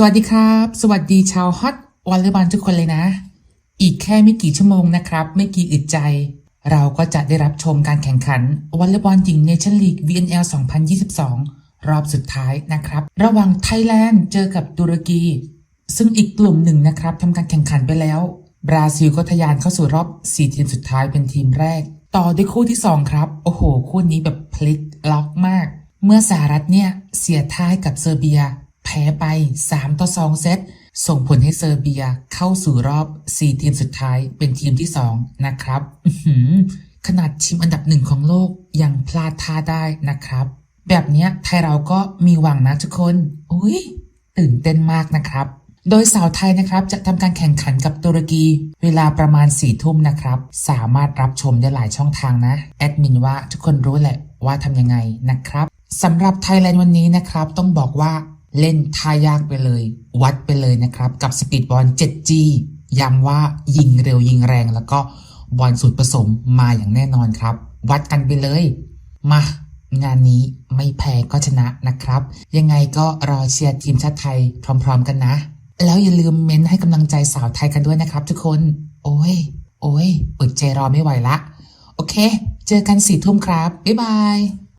สวัสดีครับ สวัสดีชาวฮอตวอลเลย์บอลทุกคนเลยนะ อีกแค่ไม่กี่ชั่วโมงนะครับ ไม่กี่อึดใจ เราก็จะได้รับชมการแข่งขันวอลเลย์บอลหญิงเนชั่นลีก VNL 2022 รอบสุดท้ายนะครับ ระหว่างไทยแลนด์เจอกับตุรกี ซึ่งอีกกลุ่มหนึ่งนะครับทำการแข่งขันไปแล้ว บราซิลก็ทะยานเข้าสู่รอบ 4 ทีมสุดท้ายเป็นทีมแรก ต่อด้วยคู่ที่ 2 ครับ โอ้โห คู่นี้แบบพลิกล็อกมาก เมื่อสหรัฐเนี่ยเสียท้ายกับเซอร์เบีย พ้ไป 3 ต่อ 2 เซต ส่งผลให้เซอร์เบียเข้าสู่รอบ 4 ทีมสุดท้ายเป็นทีมที่ 2 นะครับขนาดทีมอันดับหนึ่งของโลกยังพลาดท่าได้นะครับ แบบนี้ไทยเราก็มีหวังนะทุกคน อุ้ยตื่นเต้นมากนะครับ โดยสาวไทยนะครับจะทำการแข่งขันกับตุรกี เวลาประมาณ4ี่ทุ่มนะครับ สามารถรับชมได้หลายช่องทางนะ แอดมินว่าทุกคนรู้แหละว่าทำยังไงนะครับสำหรับไทยแลนด์วันนี้นะครับ ต้องบอกว่า เล่นท่ายากไปเลย วัดไปเลยนะครับ กับสปีดบอล 7G ย้ำว่ายิงเร็วยิงแรง แล้วก็บอลสูตรผสมมาอย่างแน่นอนครับ วัดกันไปเลย มางานนี้ไม่แพ้ก็ชนะนะครับ ยังไงก็รอเชียร์ทีมชาติไทยพร้อมๆกันนะ แล้วอย่าลืมเม้นให้กำลังใจสาวไทยกันด้วยนะครับ ทุกคน โอ้ย โอ้ยอดใจรอไม่ไหวละ โอเค เจอกันสี่ทุ่มครับ บ๊ายบาย